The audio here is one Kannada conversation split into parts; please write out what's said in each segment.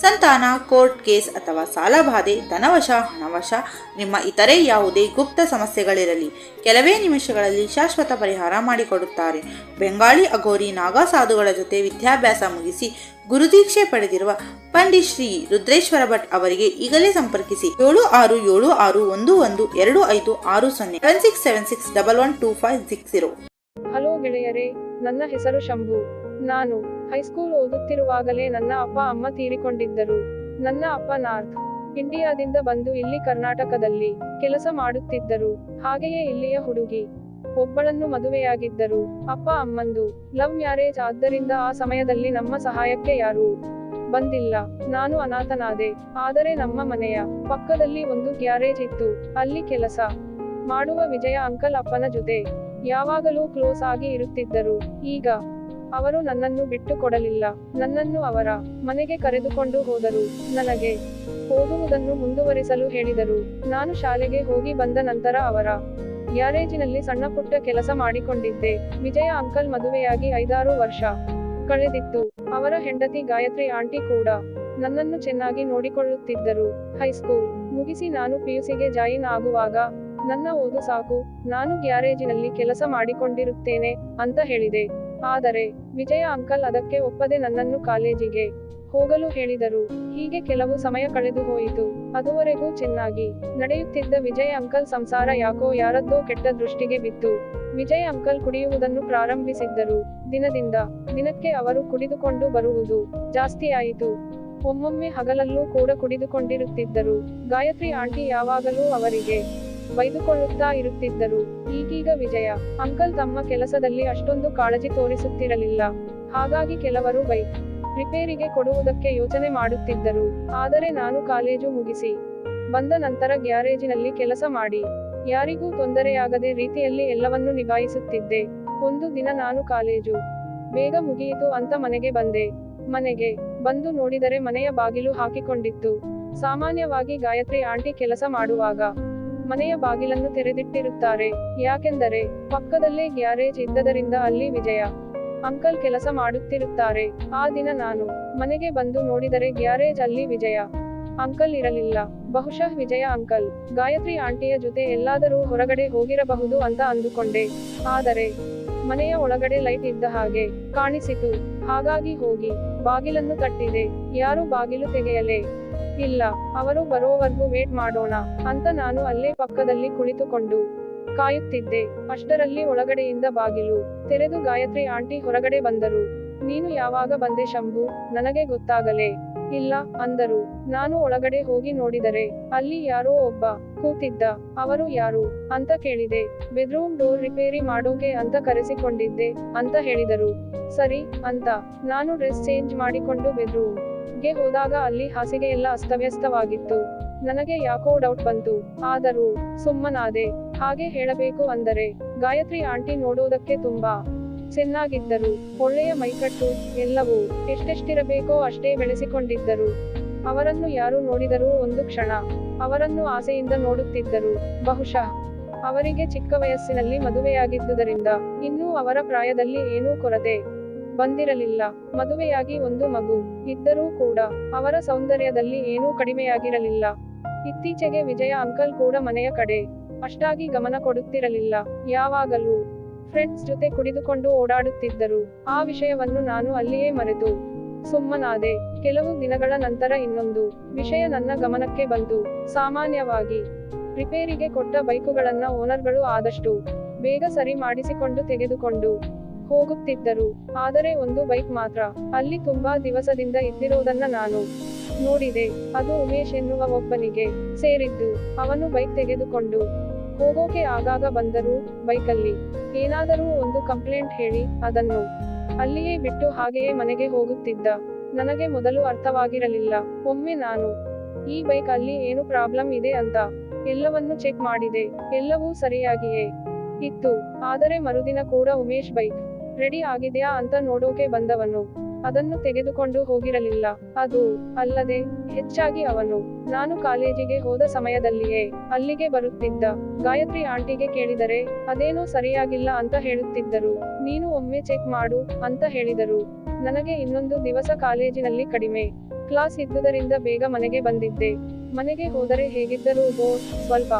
ಸಂತಾನ, ಕೋರ್ಟ್ ಕೇಸ್ ಅಥವಾ ಸಾಲಬಾಧೆ ಧನವಶ, ಹಣವಶ, ನಿಮ್ಮ ಇತರೆ ಯಾವುದೇ ಗುಪ್ತ ಸಮಸ್ಯೆಗಳಿರಲಿ, ಕೆಲವೇ ನಿಮಿಷಗಳಲ್ಲಿ ಶಾಶ್ವತ ಪರಿಹಾರ ಮಾಡಿಕೊಡುತ್ತಾರೆ. ಬೆಂಗಾಳಿ ಅಘೋರಿ ನಾಗಾ ಸಾಧುಗಳ ಜೊತೆ ವಿದ್ಯಾಭ್ಯಾಸ ಮುಗಿಸಿ ಗುರುದೀಕ್ಷೆ ಪಡೆದಿರುವ ಪಂಡಿತ್ ಶ್ರೀ ರುದ್ರೇಶ್ವರ ಭಟ್ ಅವರಿಗೆ ಈಗಲೇ ಸಂಪರ್ಕಿಸಿ ಏಳು ಆರು ಏಳು ಆರು ಒಂದು ಒಂದು ಎರಡು ಐದು ಆರು ಸೊನ್ನೆ seven six seven six double one two five six zero. Hello ಗೆಳೆಯರೇ, ನನ್ನ ಹೆಸರು ಶಂಭು. ನಾನು ಹೈಸ್ಕೂಲ್ ಓದುತ್ತಿರುವಾಗಲೇ ನನ್ನ ಅಪ್ಪ ಅಮ್ಮ ತೀರಿಕೊಂಡಿದ್ದರು. ನನ್ನ ಅಪ್ಪ ನಾರ್ತ್ ಇಂಡಿಯಾದಿಂದ ಬಂದು ಇಲ್ಲಿ ಕರ್ನಾಟಕದಲ್ಲಿ ಕೆಲಸ ಮಾಡುತ್ತಿದ್ದರು. ಹಾಗೆಯೇ ಇಲ್ಲಿಯ ಹುಡುಗಿ ಒಬ್ಬಳನ್ನು ಮದುವೆಯಾಗಿದ್ದರು. ಅಪ್ಪ ಅಮ್ಮಂದು ಲವ್ ಮ್ಯಾರೇಜ್ ಆದ್ದರಿಂದ ಆ ಸಮಯದಲ್ಲಿ ನಮ್ಮ ಸಹಾಯಕ್ಕೆ ಯಾರೂ ಬಂದಿಲ್ಲ. ನಾನು ಅನಾಥನಾದೆ. ಆದರೆ ನಮ್ಮ ಮನೆಯ ಪಕ್ಕದಲ್ಲಿ ಒಂದು ಗ್ಯಾರೇಜ್ ಇತ್ತು. ಅಲ್ಲಿ ಕೆಲಸ ಮಾಡುವ ವಿಜಯ ಅಂಕಲ್ ಅಪ್ಪನ ಜೊತೆ ಯಾವಾಗಲೂ ಕ್ಲೋಸ್ ಆಗಿ ಇರುತ್ತಿದ್ದರು. ಈಗ ಅವರು ನನ್ನನ್ನು ಬಿಟ್ಟು ಕೊಡಲಿಲ್ಲ ನನ್ನನ್ನು ಅವರ ಮನೆಗೆ ಕರೆದುಕೊಂಡು ಹೋದರು. ನನಗೆ ಓದುವುದನ್ನು ಮುಂದುವರಿಸಲು ಹೇಳಿದರು. ನಾನು ಶಾಲೆಗೆ ಹೋಗಿ ಬಂದ ನಂತರ ಅವರ ಗ್ಯಾರೇಜಿನಲ್ಲಿ ಸಣ್ಣ ಪುಟ್ಟ ಕೆಲಸ ಮಾಡಿಕೊಂಡಿದ್ದೆ. ವಿಜಯ ಅಂಕಲ್ ಮದುವೆಯಾಗಿ ಐದಾರು ವರ್ಷ ಕಳೆದಿತ್ತು. ಅವರ ಹೆಂಡತಿ ಗಾಯತ್ರಿ ಆಂಟಿ ಕೂಡ ನನ್ನನ್ನು ಚೆನ್ನಾಗಿ ನೋಡಿಕೊಳ್ಳುತ್ತಿದ್ದರು. ಹೈಸ್ಕೂಲ್ ಮುಗಿಸಿ ನಾನು ಪಿಯುಸಿಗೆ ಜಾಯಿನ್ ಆಗುವಾಗ, ನನ್ನ ಓದು ಸಾಕು, ನಾನು ಗ್ಯಾರೇಜಿನಲ್ಲಿ ಕೆಲಸ ಮಾಡಿಕೊಂಡಿರುತ್ತೇನೆ ಅಂತ ಹೇಳಿದೆ. ಆದರೆ, ವಿಜಯ ಅಂಕಲ್ ಅದಕ್ಕೆ ಒಪ್ಪದೆ ನನ್ನನ್ನು ಕಾಲೇಜಿಗೆ ಹೋಗಲು ಹೇಳಿದರು. ಹೀಗೆ ಕೆಲವು ಸಮಯ ಕಳೆದು ಹೋಯಿತು. ಅದುವರೆಗೂ ಚೆನ್ನಾಗಿ ನಡೆಯುತ್ತಿದ್ದ ವಿಜಯ ಅಂಕಲ್ ಸಂಸಾರ ಯಾಕೋ ಯಾರದ್ದೋ ಕೆಟ್ಟ ದೃಷ್ಟಿಗೆ ಬಿತ್ತು. ವಿಜಯ್ ಅಂಕಲ್ ಕುಡಿಯುವುದನ್ನು ಪ್ರಾರಂಭಿಸಿದ್ದರು. ದಿನದಿಂದ ದಿನಕ್ಕೆ ಅವರು ಕುಡಿದುಕೊಂಡು ಬರುವುದು ಜಾಸ್ತಿ ಆಯಿತು. ಒಮ್ಮೊಮ್ಮೆ ಹಗಲಲ್ಲೂ ಕೂಡ ಕುಡಿದುಕೊಂಡಿರುತ್ತಿದ್ದರು. ಗಾಯತ್ರಿ ಆಂಟಿ ಯಾವಾಗಲೂ ಅವರಿಗೆ ಬೈದುಕೊಳ್ಳುತ್ತಾ ಇರುತ್ತಿದ್ದರು. ಈಗೀಗ ವಿಜಯ, ಅಂಕಲ್ ತಮ್ಮ ಕೆಲಸದಲ್ಲಿ ಅಷ್ಟೊಂದು ಕಾಳಜಿ ತೋರಿಸುತ್ತಿರಲಿಲ್ಲ. ಹಾಗಾಗಿ ಕೆಲವರು ಬೈಕ್ ರಿಪೇರಿಗೆ ಕೊಡುವುದಕ್ಕೆ ಯೋಚನೆ ಮಾಡುತ್ತಿದ್ದರು. ಆದರೆ ನಾನು ಕಾಲೇಜು ಮುಗಿಸಿ ಬಂದ ನಂತರ ಗ್ಯಾರೇಜಿನಲ್ಲಿ ಕೆಲಸ ಮಾಡಿ. ಯಾರಿಗೂ ತೊಂದರೆಯಾಗದೆ ರೀತಿಯಲ್ಲಿ ಎಲ್ಲವನ್ನೂ ನಿಭಾಯಿಸುತ್ತಿದ್ದೆ. ಒಂದು ದಿನ ನಾನು ಕಾಲೇಜು ಬೇಗ ಮುಗಿಯಿತು ಅಂತ ಮನೆಗೆ ಬಂದೆ. ಮನೆಗೆ ಬಂದು ನೋಡಿದರೆ ಮನೆಯ ಬಾಗಿಲು ಹಾಕಿಕೊಂಡಿತ್ತು. ಸಾಮಾನ್ಯವಾಗಿ ಗಾಯತ್ರಿ ಆಂಟಿ ಕೆಲಸ ಮಾಡುವಾಗ ಮನೆಯ ಬಾಗಿಲನ್ನು ತೆರೆದಿಟ್ಟಿರುತ್ತಾರೆ. ಯಾಕೆಂದರೆ ಪಕ್ಕದಲ್ಲೇ ಗ್ಯಾರೇಜ್ ಇದ್ದದರಿಂದ ಅಲ್ಲಿ ವಿಜಯ, ಅಂಕಲ್ ಕೆಲಸ ಮಾಡುತ್ತಿರುತ್ತಾರೆ. ಆ ದಿನ ನಾನು ಮನೆಗೆ ಬಂದು ನೋಡಿದರೆ ಗ್ಯಾರೇಜ್ ಅಲ್ಲಿ ವಿಜಯ, ಅಂಕಲ್ ಇರಲಿಲ್ಲ. ಬಹುಶಃ ವಿಜಯ, ಅಂಕಲ್, ಗಾಯತ್ರಿ ಆಂಟಿಯ ಜೊತೆ ಎಲ್ಲಾದರೂ ಹೊರಗಡೆ ಹೋಗಿರಬಹುದು ಅಂತ ಅಂದುಕೊಂಡೆ. ಆದರೆ ಮನೆಯ ಒಳಗಡೆ ಲೈಟ್ ಇದ್ದ ಹಾಗೆ ಕಾಣಿಸಿತು. ಹಾಗಾಗಿ ಹೋಗಿ ಬಾಗಿಲನ್ನು ತಟ್ಟಿದೆ. ಯಾರು ಬಾಗಿಲು ತೆಗೆಯಲೇ ಇಲ್ಲ, ಅವರು ಬರೋವರೆಗೂ ವೇಟ್ ಮಾಡೋಣ ಅಂತ ನಾನು ಅಲ್ಲೇ ಪಕ್ಕದಲ್ಲಿ ಕುಳಿತುಕೊಂಡು ಕಾಯುತ್ತಿದ್ದೆ. ಅಷ್ಟರಲ್ಲಿ ಒಳಗಡೆಯಿಂದ ಬಾಗಿಲು ತೆರೆದು ಗಾಯತ್ರಿ ಆಂಟಿ ಹೊರಗಡೆ ಬಂದರು. ನೀನು ಯಾವಾಗ ಬಂದೆ ಶಂಭು? ನನಗೆ ಗೊತ್ತಾಗಲೇ ಇಲ್ಲ ಅಂದರು. ನಾನು ಒಳಗಡೆ ಹೋಗಿ ನೋಡಿದರೆ ಅಲ್ಲಿ ಯಾರೋ ಒಬ್ಬ ಕೂತಿದ್ದ. ಅವರು ಯಾರು ಅಂತ ಕೇಳಿದೆ. ಬೆಡ್ರೂಮ್ ಡೋರ್ ರಿಪೇರಿ ಮಾಡೋಕೆ ಅಂತ ಕರೆಸಿಕೊಂಡಿದ್ದೆ ಅಂತ ಹೇಳಿದರು. ಸರಿ ಅಂತ ನಾನು ಡ್ರೆಸ್ ಚೇಂಜ್ ಮಾಡಿಕೊಂಡು ಬೆಡ್ರೂಮ್ ಗೆ ಹೋದಾಗ ಅಲ್ಲಿ ಹಾಸಿಗೆ ಎಲ್ಲ ಅಸ್ತವ್ಯಸ್ತವಾಗಿತ್ತು. ನನಗೆ ಯಾಕೋ ಡೌಟ್ ಬಂತು. ಆದರೂ, ಸುಮ್ಮನಾದೆ. ಹಾಗೆ ಹೇಳಬೇಕು ಅಂದರೆ, ಗಾಯತ್ರಿ ಆಂಟಿ ನೋಡೋದಕ್ಕೆ ತುಂಬಾ ಚೆನ್ನಾಗಿದ್ದರು. ಒಳ್ಳೆಯ ಮೈಕಟ್ಟು, ಎಲ್ಲವೂ ಎಷ್ಟೆಷ್ಟಿರಬೇಕೋ ಅಷ್ಟೇ ಬೆಳೆಸಿಕೊಂಡಿದ್ದರು. ಅವರನ್ನು ಯಾರು ನೋಡಿದರೂ ಒಂದು ಕ್ಷಣ, ಅವರನ್ನು ಆಸೆಯಿಂದ ನೋಡುತ್ತಿದ್ದರು. ಬಹುಶಃ, ಅವರಿಗೆ ಚಿಕ್ಕ ವಯಸ್ಸಿನಲ್ಲಿ ಮದುವೆಯಾಗಿದ್ದುದರಿಂದ, ಇನ್ನೂ ಅವರ ಪ್ರಾಯದಲ್ಲಿ ಏನೂ ಕೊರತೆ ಬಂದಿರಲಿಲ್ಲ. ಮದುವೆಯಾಗಿ ಒಂದು ಮಗು ಇದ್ದರೂ ಕೂಡ ಅವರ ಸೌಂದರ್ಯದಲ್ಲಿ ಏನೂ ಕಡಿಮೆಯಾಗಿರಲಿಲ್ಲ. ಇತ್ತೀಚೆಗೆ ವಿಜಯ ಅಂಕಲ್ ಕೂಡ ಮನೆಯ ಕಡೆ ಅಷ್ಟಾಗಿ ಗಮನ ಕೊಡುತ್ತಿರಲಿಲ್ಲ. ಯಾವಾಗಲೂ ಫ್ರೆಂಡ್ಸ್ ಜೊತೆ ಕುಡಿದುಕೊಂಡು ಓಡಾಡುತ್ತಿದ್ದರು. ಆ ವಿಷಯವನ್ನು ನಾನು ಅಲ್ಲಿಯೇ ಮರೆತು. ಸುಮ್ಮನಾದೆ, ಕೆಲವು ದಿನಗಳ ನಂತರ ಇನ್ನೊಂದು ವಿಷಯ ನನ್ನ ಗಮನಕ್ಕೆ ಬಂತು ಸಾಮಾನ್ಯವಾಗಿ ರಿಪೇರಿಗೆ ಕೊಟ್ಟ ಬೈಕುಗಳನ್ನ ಓನರ್ಗಳು ಆದಷ್ಟು ಬೇಗ ಸರಿ ಮಾಡಿಸಿಕೊಂಡು ತೆಗೆದುಕೊಂಡು ಹೋಗುತ್ತಿದ್ದರು. ಆದರೆ ಒಂದು ಬೈಕ್ ಮಾತ್ರ ಅಲ್ಲಿ ತುಂಬಾ ದಿವಸದಿಂದ ಇದ್ದಿರುವುದನ್ನ ನಾನು ನೋಡಿದೆ. ಅದು ಉಮೇಶ್ ಎನ್ನುವ ಒಬ್ಬನಿಗೆ ಸೇರಿದ್ದು. ಅವನು ಬೈಕ್ ತೆಗೆದುಕೊಂಡು ಹೋಗೋಕೆ ಆಗಾಗ ಬಂದರೂ ಬೈಕಲ್ಲಿ. ಏನಾದರೂ ಒಂದು ಕಂಪ್ಲೇಂಟ್ ಹೇಳಿ ಅದನ್ನು ಅಲ್ಲಿಯೇ ಬಿಟ್ಟು ಹಾಗೆಯೇ ಮನೆಗೆ ಹೋಗುತ್ತಿದ್ದ. ನನಗೆ ಮೊದಲು ಅರ್ಥವಾಗಿರಲಿಲ್ಲ. ಒಮ್ಮೆ ನಾನು ಈ ಬೈಕ್ ಅಲ್ಲಿ ಏನು ಪ್ರಾಬ್ಲಮ್ ಇದೆ ಅಂತ ಎಲ್ಲವನ್ನು ಚೆಕ್ ಮಾಡಿದೆ. ಎಲ್ಲವೂ ಸರಿಯಾಗಿಯೇ ಇತ್ತು. ಆದರೆ ಮರುದಿನ ಕೂಡ ಉಮೇಶ್ ಬೈಕ್ ರೆಡಿ ಆಗಿದೆಯಾ ಅಂತ ನೋಡೋಕೆ ಬಂದವನು. ಅದನ್ನು ತೆಗೆದುಕೊಂಡು ಹೋಗಿರಲಿಲ್ಲ. ಅದು ಅಲ್ಲದೆ ಹೆಚ್ಚಾಗಿ ಅವನು, ನಾನು ಕಾಲೇಜಿಗೆ ಹೋದ ಸಮಯದಲ್ಲಿಯೇ ಅಲ್ಲಿಗೆ ಬರುತ್ತಿದ್ದ ಗಾಯತ್ರಿ ಆಂಟಿಗೆ ಕೇಳಿದರೆ, ಅದೇನೋ ಸರಿಯಾಗಿಲ್ಲ ಅಂತ ಹೇಳುತ್ತಿದ್ದರು. ನೀನು ಒಮ್ಮೆ ಚೆಕ್ ಮಾಡು ಅಂತ ಹೇಳಿದರು. ನನಗೆ ಇನ್ನೊಂದು ದಿವಸ ಕಾಲೇಜಿನಲ್ಲಿ ಕಡಿಮೆ. ಕ್ಲಾಸ್ ಇದ್ದುದರಿಂದ ಬೇಗ ಮನೆಗೆ ಬಂದಿದ್ದೆ. ಮನೆಗೆ ಹೋದರೆ ಹೇಗಿದ್ದರೂ ಬೋರ್ ಸ್ವಲ್ಪ.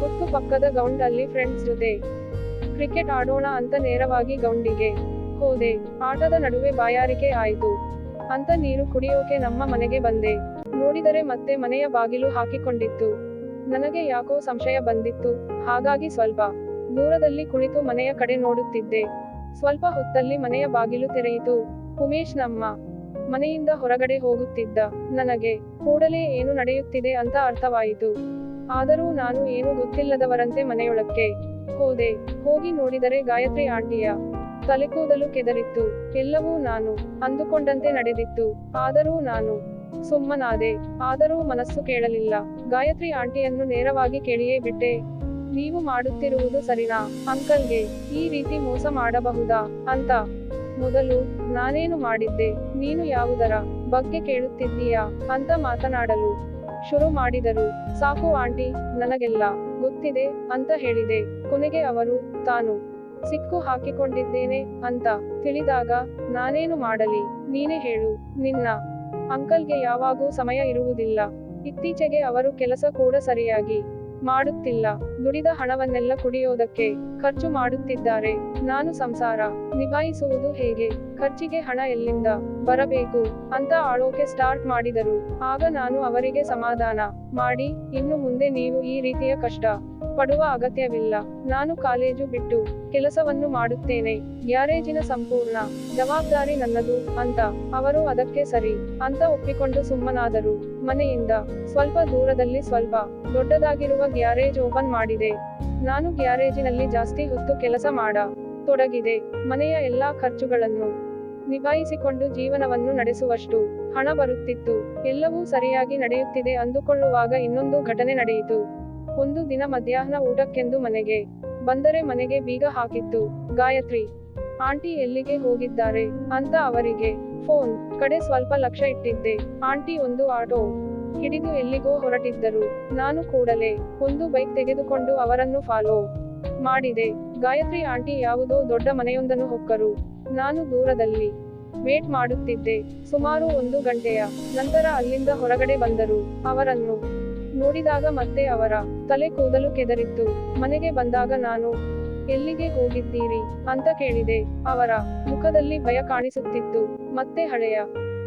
ಹೊತ್ತು ಪಕ್ಕದ ಗೌಂಡ್ ಅಲ್ಲಿ ಫ್ರೆಂಡ್ಸ್ ಜೊತೆ ಕ್ರಿಕೆಟ್ ಆಡೋಣ ಅಂತ ನೇರವಾಗಿ ಗೌಂಡಿಗೆ ಹೋದೆ. ಆಟದ ನಡುವೆ ಬಾಯಾರಿಕೆ ಆಯಿತು. ಅಂತ ನೀರು ಕುಡಿಯೋಕೆ ನಮ್ಮ ಮನೆಗೆ ಬಂದೆ. ನೋಡಿದರೆ ಮತ್ತೆ ಮನೆಯ ಬಾಗಿಲು ಹಾಕಿಕೊಂಡಿತ್ತು. ನನಗೆ ಯಾಕೋ ಸಂಶಯ ಬಂದಿತ್ತು. ಹಾಗಾಗಿ ಸ್ವಲ್ಪ ದೂರದಲ್ಲಿ ಕುಳಿತು ಮನೆಯ ಕಡೆ ನೋಡುತ್ತಿದ್ದೆ. ಸ್ವಲ್ಪ ಹೊತ್ತಲ್ಲಿ ಮನೆಯ ಬಾಗಿಲು ತೆರೆಯಿತು. ಉಮೇಶ್ ನಮ್ಮ ಮನೆಯಿಂದ ಹೊರಗಡೆ ಹೋಗುತ್ತಿದ್ದ. ನನಗೆ ಕೂಡಲೇ ಏನು ನಡೆಯುತ್ತಿದೆ ಅಂತ ಅರ್ಥವಾಯಿತು. ಆದರೂ ನಾನು ಏನು ಗೊತ್ತಿಲ್ಲದವರಂತೆ ಮನೆಯೊಳಕ್ಕೆ ಹೋದೆ, ಹೋಗಿ ನೋಡಿದರೆ ಗಾಯತ್ರಿ ಆಂಟಿಯ ತಲೆಕೂದಲು ಕೆದರಿತ್ತು. ಎಲ್ಲವೂ ನಾನು ಅಂದುಕೊಂಡಂತೆ ನಡೆದಿತ್ತು. ಆದರೂ ನಾನು ಸುಮ್ಮನಾದೆ. ಆದರೂ ಮನಸ್ಸು ಕೇಳಲಿಲ್ಲ. ಗಾಯತ್ರಿ ಆಂಟಿಯನ್ನು ನೇರವಾಗಿ ಕೇಳಿಯೇ ಬಿಟ್ಟೆ. ನೀವು ಮಾಡುತ್ತಿರುವುದು ಸರಿನಾ? ಅಂಕಲ್ಗೆ ಈ ರೀತಿ ಮೋಸ ಮಾಡಬಹುದಾ? ಅಂತ ಮೊದಲು ನಾನೇನು ಮಾಡಿದ್ದೆ? ನೀನು ಯಾವುದರ ಬಗ್ಗೆ ಕೇಳುತ್ತಿದ್ದೀಯಾ? ಅಂತ ಮಾತನಾಡಲು ಶುರು ಮಾಡಿದರು. ಸಾಕು ಆಂಟಿ, ನನಗೆಲ್ಲ ಗೊತ್ತಿದೆ ಅಂತ ಹೇಳಿದೆ. ಕೊನೆಗೆ ಅವರು, ತಾನು ಸಿಕ್ಕು ಹಾಕಿಕೊಂಡಿದ್ದೇನೆ ಅಂತ ತಿಳಿದಾಗ ನಾನೇನು ಮಾಡಲಿ? ನೀನೇ ಹೇಳು. ನಿನ್ನ ಅಂಕಲ್ಗೆ ಯಾವಾಗೂ ಸಮಯ ಇರುವುದಿಲ್ಲ. ಇತ್ತೀಚೆಗೆ ಅವರು ಕೆಲಸ ಕೂಡ ಸರಿಯಾಗಿ ಮಾಡುತ್ತಿಲ್ಲ. ದುಡಿದ ಹಣವನ್ನೆಲ್ಲ ಕುಡಿಯೋದಕ್ಕೆ ಖರ್ಚು ಮಾಡುತ್ತಿದ್ದಾರೆ. ನಾನು ಸಂಸಾರ ನಿಭಾಯಿಸುವುದು ಹೇಗೆ? ಖರ್ಚಿಗೆ ಹಣ ಎಲ್ಲಿಂದ ಬರಬೇಕು? ಅಂತ ಆಳೋಕೆ ಸ್ಟಾರ್ಟ್ ಮಾಡಿದರು. ಆಗ ನಾನು ಅವರಿಗೆ ಸಮಾಧಾನ ಮಾಡಿ, ಇನ್ನು ಮುಂದೆ ನೀವು ಈ ರೀತಿಯ ಕಷ್ಟ ಪಡುವ ಅಗತ್ಯವಿಲ್ಲ. ನಾನು ಕಾಲೇಜು ಬಿಟ್ಟು ಕೆಲಸವನ್ನು ಮಾಡುತ್ತೇನೆ. ಗ್ಯಾರೇಜಿನ ಸಂಪೂರ್ಣ ಜವಾಬ್ದಾರಿ ನನ್ನದು ಅಂತ ಅವರು ಅದಕ್ಕೆ ಸರಿ ಅಂತ ಒಪ್ಪಿಕೊಂಡು ಸುಮ್ಮನಾದರು. ಮನೆಯಿಂದ ಸ್ವಲ್ಪ ದೂರದಲ್ಲಿ ಸ್ವಲ್ಪ ದೊಡ್ಡದಾಗಿರುವ ಗ್ಯಾರೇಜ್ ಓಪನ್ ಮಾಡಿದೆ. ನಾನು ಗ್ಯಾರೇಜಿನಲ್ಲಿ ಜಾಸ್ತಿ ಹೊತ್ತು ಕೆಲಸ ಮಾಡ ತೊಡಗಿದೆ. ಮನೆಯ ಎಲ್ಲಾ ಖರ್ಚುಗಳನ್ನು ನಿಭಾಯಿಸಿಕೊಂಡು ಜೀವನವನ್ನು ನಡೆಸುವಷ್ಟು ಹಣ ಬರುತ್ತಿತ್ತು. ಎಲ್ಲವೂ ಸರಿಯಾಗಿ ನಡೆಯುತ್ತಿದೆ ಅಂದುಕೊಳ್ಳುವಾಗ ಇನ್ನೊಂದು ಘಟನೆ ನಡೆಯಿತು. ಒಂದು ದಿನ ಮಧ್ಯಾಹ್ನ ಊಟಕ್ಕೆಂದು ಮನೆಗೆ ಬಂದರೆ ಮನೆಗೆ ಬೀಗ ಹಾಕಿತ್ತು. ಗಾಯತ್ರಿ, ಆಂಟಿ ಎಲ್ಲಿಗೆ ಹೋಗಿದ್ದಾರೆ? ಅಂತ ಅವರಿಗೆ ಫೋನ್, ಕಡೆ ಸ್ವಲ್ಪ ಲಕ್ಷ ಇಟ್ಟಿದ್ದೆ. ಆಂಟಿ ಒಂದು ಆಟೋ ಹಿಡಿದು ಎಲ್ಲಿಗೋ ಹೊರಟಿದ್ದರು. ನಾನು ಕೂಡಲೇ ಒಂದು ಬೈಕ್ ತೆಗೆದುಕೊಂಡು ಅವರನ್ನು ಫಾಲೋ ಮಾಡಿದೆ. ಗಾಯತ್ರಿ ಆಂಟಿ ಯಾವುದೋ ದೊಡ್ಡ ಮನೆಯೊಂದನ್ನು ಹೊಕ್ಕರು. ನಾನು ದೂರದಲ್ಲಿ ವೇಟ್ ಮಾಡುತ್ತಿದ್ದೆ. ಸುಮಾರು ಒಂದು ಗಂಟೆಯ ನಂತರ ಅಲ್ಲಿಂದ ಹೊರಗಡೆ ಬಂದರು. ಅವರನ್ನು ನೋಡಿದಾಗ ಮತ್ತೆ ಅವರ ತಲೆ ಕೂದಲು ಕೆದರಿತ್ತು. ಮನೆಗೆ ಬಂದಾಗ ನಾನು, ಎಲ್ಲಿಗೆ ಹೋಗಿದ್ದೀರಿ? ಅಂತ ಕೇಳಿದೆ. ಅವರ ಮುಖದಲ್ಲಿ ಭಯ ಕಾಣಿಸುತ್ತಿತ್ತು. ಮತ್ತೆ ಹಳೆಯ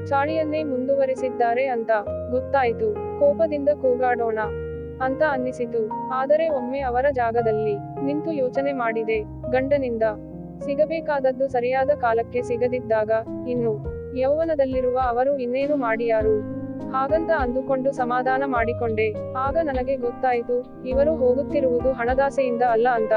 ಚಾಳಿಯನ್ನೇ ಮುಂದುವರಿಸಿದ್ದಾರೆ ಅಂತ ಗೊತ್ತಾಯಿತು. ಕೋಪದಿಂದ ಕೂಗಾಡೋಣ ಅಂತ ಅನ್ನಿಸಿತು. ಆದರೆ ಒಮ್ಮೆ ಅವರ ಜಾಗದಲ್ಲಿ ನಿಂತು ಯೋಚನೆ ಮಾಡಿದೆ. ಗಂಡನಿಂದ ಸಿಗಬೇಕಾದದ್ದು ಸರಿಯಾದ ಕಾಲಕ್ಕೆ ಸಿಗದಿದ್ದಾಗ ಇನ್ನು ಯೌವನದಲ್ಲಿರುವ ಅವರು ಇನ್ನೇನು ಮಾಡಿಯಾರು? ಹಾಗಂತ ಅಂದುಕೊಂಡು ಸಮಾಧಾನ ಮಾಡಿಕೊಂಡೆ. ಆಗ ನನಗೆ ಗೊತ್ತಾಯಿತು, ಇವರು ಹೋಗುತ್ತಿರುವುದು ಹಣದಾಸೆಯಿಂದ ಅಲ್ಲ ಅಂತ.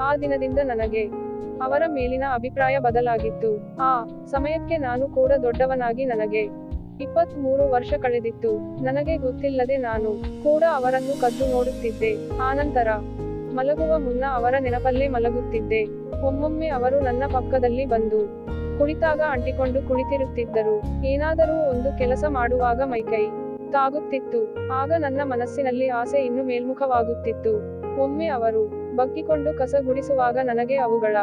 ಆ ದಿನದಿಂದ ನನಗೆ ಅವರ ಮೇಲಿನ ಅಭಿಪ್ರಾಯ ಬದಲಾಗಿತ್ತು. ಆ ಸಮಯಕ್ಕೆ ನಾನು ಕೂಡ ದೊಡ್ಡವನಾಗಿ ನನಗೆ ಇಪ್ಪತ್ತ್ ಮೂರು ವರ್ಷ ಕಳೆದಿತ್ತು. ನನಗೆ ಗೊತ್ತಿಲ್ಲದೆ ನಾನು ಕೂಡ ಅವರನ್ನು ಕದ್ದು ನೋಡುತ್ತಿದ್ದೆ. ಆನಂತರ ಮಲಗುವ ಮುನ್ನ ಅವರ ನೆನಪಲ್ಲೇ ಮಲಗುತ್ತಿದ್ದೆ. ಒಮ್ಮೊಮ್ಮೆ ಅವರು ನನ್ನ ಪಕ್ಕದಲ್ಲಿ ಬಂದು ಕುಳಿತಾಗ ಅಂಟಿಕೊಂಡು ಕುಳಿತಿರುತ್ತಿದ್ದರು. ಏನಾದರೂ ಒಂದು ಕೆಲಸ ಮಾಡುವಾಗ ಮೈಕೈ ತಾಗುತ್ತಿತ್ತು. ಆಗ ನನ್ನ ಮನಸ್ಸಿನಲ್ಲಿ ಆಸೆ ಇನ್ನು ಮೇಲ್ಮುಖವಾಗುತ್ತಿತ್ತು. ಒಮ್ಮೆ ಅವರು ಬಗ್ಗಿಕೊಂಡು ಕಸ ಗುಡಿಸುವಾಗ ನನಗೆ ಅವುಗಳ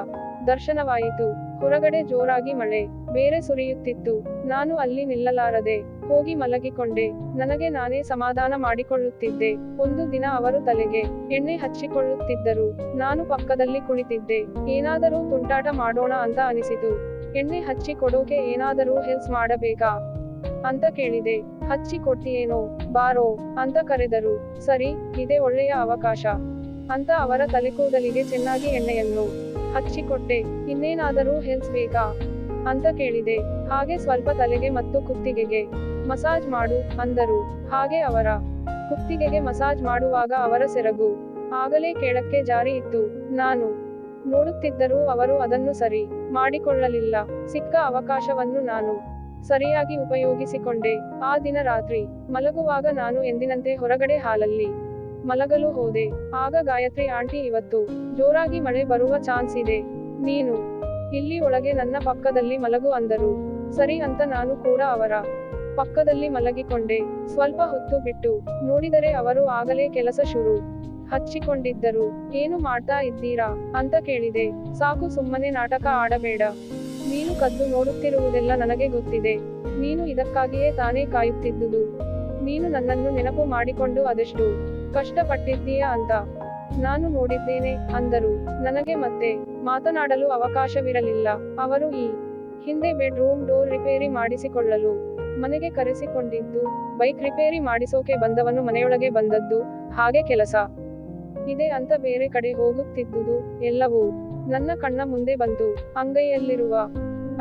ದರ್ಶನವಾಯಿತು. ಹೊರಗಡೆ ಜೋರಾಗಿ ಮಳೆ, ಬೇರೆ ಸುರಿಯುತ್ತಿತ್ತು. ನಾನು ಅಲ್ಲಿ ನಿಲ್ಲಲಾರದೆ ಹೋಗಿ ಮಲಗಿಕೊಂಡೆ. ನನಗೆ ನಾನೇ ಸಮಾಧಾನ ಮಾಡಿಕೊಳ್ಳುತ್ತಿದ್ದೆ. ಒಂದು ದಿನ ಅವರು ತಲೆಗೆ ಎಣ್ಣೆ ಹಚ್ಚಿಕೊಳ್ಳುತ್ತಿದ್ದರು. ನಾನು ಪಕ್ಕದಲ್ಲಿ ಕುಳಿತಿದ್ದೆ. ಏನಾದರೂ ತುಂಟಾಟ ಮಾಡೋಣ ಅಂತ ಅನಿಸಿತು. ಎಣ್ಣೆ ಹಚ್ಚಿ ಕೊಡೋಕೆ ಏನಾದರೂ ಹೆಲ್ಸ್ ಮಾಡಬೇಕಾ? ಅಂತ ಕೇಳಿದೆ. ಹಚ್ಚಿ ಕೊಡ್ತೀಯೇನೋ ಬಾರೋ, ಅಂತ ಕರೆದರು. ಸರಿ, ಇದೆ ಒಳ್ಳೆಯ ಅವಕಾಶ. ಅಂತ ಅವರ ತಲೆಕೂದಲಿಗೆ ಚೆನ್ನಾಗಿ ಎಣ್ಣೆಯನ್ನು ಹಚ್ಚಿಕೊಟ್ಟೆ. ಇನ್ನೇನಾದರೂ ಹೆಲ್ಸ್ ಬೇಕಾ? ಅಂತ ಕೇಳಿದೆ. ಹಾಗೆ ಸ್ವಲ್ಪ ತಲೆಗೆ ಮತ್ತು ಕುತ್ತಿಗೆಗೆ ಮಸಾಜ್ ಮಾಡು ಅಂದರು. ಹಾಗೆ ಅವರ ಕುತ್ತಿಗೆಗೆ ಮಸಾಜ್ ಮಾಡುವಾಗ ಅವರ ಸೆರಗು ಆಗಲೇ ಕೆಳಕ್ಕೆ ಜಾರಿ ಇತ್ತು. ನಾನು ನೋಡುತ್ತಿದ್ದರೂ ಅವರು ಅದನ್ನು ಸರಿ ಮಾಡಿಕೊಳ್ಳಲಿಲ್ಲ. ಸಿಕ್ಕ ಅವಕಾಶವನ್ನು ನಾನು ಸರಿಯಾಗಿ ಉಪಯೋಗಿಸಿಕೊಂಡೆ. ಆ ದಿನ ರಾತ್ರಿ ಮಲಗುವಾಗ ನಾನು ಎಂದಿನಂತೆ ಹೊರಗಡೆ ಹಾಲಲ್ಲಿ ಮಲಗಲು ಹೋದೆ. ಆಗ ಗಾಯತ್ರಿ, ಆಂಟಿ, ಇವತ್ತು ಜೋರಾಗಿ ಮಳೆ ಬರುವ ಚಾನ್ಸ್ ಇದೆ. ನೀನು ಇಲ್ಲಿ ಒಳಗೆ ನನ್ನ ಪಕ್ಕದಲ್ಲಿ ಮಲಗು, ಅಂದರು. ಸರಿ ಅಂತ ನಾನು ಕೂಡ ಅವರ ಪಕ್ಕದಲ್ಲಿ ಮಲಗಿಕೊಂಡೆ. ಸ್ವಲ್ಪ ಹೊತ್ತು ಬಿಟ್ಟು ನೋಡಿದರೆ ಅವರು ಆಗಲೇ ಕೆಲಸ ಶುರು ಹಚ್ಚಿಕೊಂಡಿದ್ದರು. ಏನು ಮಾಡ್ತಾ ಇದ್ದೀರಾ? ಅಂತ ಕೇಳಿದೆ. ಸಾಕು, ಸುಮ್ಮನೆ ನಾಟಕ ಆಡಬೇಡ. ನೀನು ಕದ್ದು ನೋಡುತ್ತಿರುವುದೆಲ್ಲ ನನಗೆ ಗೊತ್ತಿದೆ. ನೀನು ಇದಕ್ಕಾಗಿಯೇ ತಾನೇ ಕಾಯುತ್ತಿದ್ದುದು. ನೀನು ನನ್ನನ್ನು ನೆನಪು ಮಾಡಿಕೊಂಡು ಅದೆಷ್ಟು ಕಷ್ಟಪಟ್ಟಿದ್ದೀಯಾ ಅಂತ. ನಾನು ನೋಡಿದ್ದೇನೆ, ಅಂದರು. ನನಗೆ ಮತ್ತೆ ಮಾತನಾಡಲು ಅವಕಾಶವಿರಲಿಲ್ಲ. ಅವರು ಈ ಹಿಂದೆ ಬೆಡ್ರೂಮ್ ಡೋರ್ ರಿಪೇರಿ ಮಾಡಿಸಿಕೊಳ್ಳಲು ಮನೆಗೆ ಕರೆಸಿಕೊಂಡಿದ್ದು, ಬೈಕ್ ರಿಪೇರಿ ಮಾಡಿಸೋಕೆ ಬಂದವನು ಮನೆಯೊಳಗೆ ಬಂದದ್ದು, ಹಾಗೆ ಕೆಲಸ. ಇದೆ ಅಂತ ಬೇರೆ ಕಡೆ ಹೋಗುತ್ತಿದ್ದುದು ಎಲ್ಲವೂ ನನ್ನ ಕಣ್ಣ ಮುಂದೆ ಬಂತು. ಅಂಗೈಯಲ್ಲಿರುವ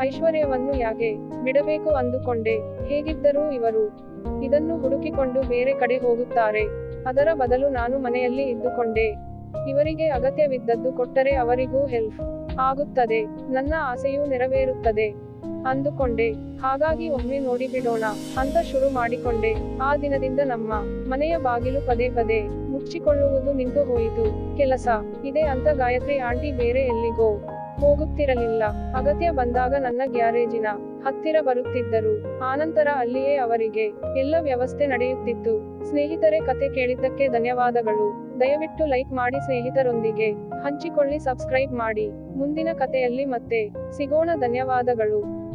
ಐಶ್ವರ್ಯವನ್ನು ಯಾಕೆ ಬಿಡಬೇಕು ಅಂದುಕೊಂಡೆ. ಹೇಗಿದ್ದರೂ ಇವರು ಇದನ್ನು ಹುಡುಕಿಕೊಂಡು ಬೇರೆ ಕಡೆ ಹೋಗುತ್ತಾರೆ. ಅದರ ಬದಲು ನಾನು ಮನೆಯಲ್ಲಿ ಇದ್ದುಕೊಂಡೆ. ಇವರಿಗೆ ಅಗತ್ಯವಿದ್ದದ್ದು ಕೊಟ್ಟರೆ ಅವರಿಗೂ ಹೆಲ್ಪ್ ಆಗುತ್ತದೆ. ನನ್ನ ಆಸೆಯೂ ನೆರವೇರುತ್ತದೆ ಅಂದುಕೊಂಡೆ. ಹಾಗಾಗಿ ಒಮ್ಮೆ ನೋಡಿ ಬಿಡೋಣ ಅಂತ ಶುರು ಮಾಡಿಕೊಂಡೆ. ಆ ದಿನದಿಂದ ನಮ್ಮ ಮನೆಯ ಬಾಗಿಲು ಪದೇ ಪದೇ ಮುಚ್ಚಿಕೊಳ್ಳುವುದು ನಿಂತು ಹೋಯಿತು. ಕೆಲಸ ಇದೆ ಅಂತ ಗಾಯತ್ರಿ ಆಂಟಿ ಬೇರೆ ಎಲ್ಲಿಗೋ ಹೋಗುತ್ತಿರಲಿಲ್ಲ. ಅಗತ್ಯ ಬಂದಾಗ ನನ್ನ ಗ್ಯಾರೇಜಿನ ಹತ್ತಿರ ಬರುತ್ತಿದ್ದರು. ಆನಂತರ ಅಲ್ಲಿಯೇ ಅವರಿಗೆ ಎಲ್ಲ ವ್ಯವಸ್ಥೆ ನಡೆಯುತ್ತಿತ್ತು. ಸ್ನೇಹಿತರೆ, ಕತೆ ಕೇಳಿದ್ದಕ್ಕೆ ಧನ್ಯವಾದಗಳು. ದಯವಿಟ್ಟು ಲೈಕ್ ಮಾಡಿ ಸ್ನೇಹಿತರೊಂದಿಗೆ ಹಂಚಿಕೊಳ್ಳಿ, ಸಬ್ಸ್ಕ್ರೈಬ್ ಮಾಡಿ. ಮುಂದಿನ ಕತೆಯಲ್ಲಿ ಮತ್ತೆ ಸಿಗೋಣ, ಧನ್ಯವಾದಗಳು.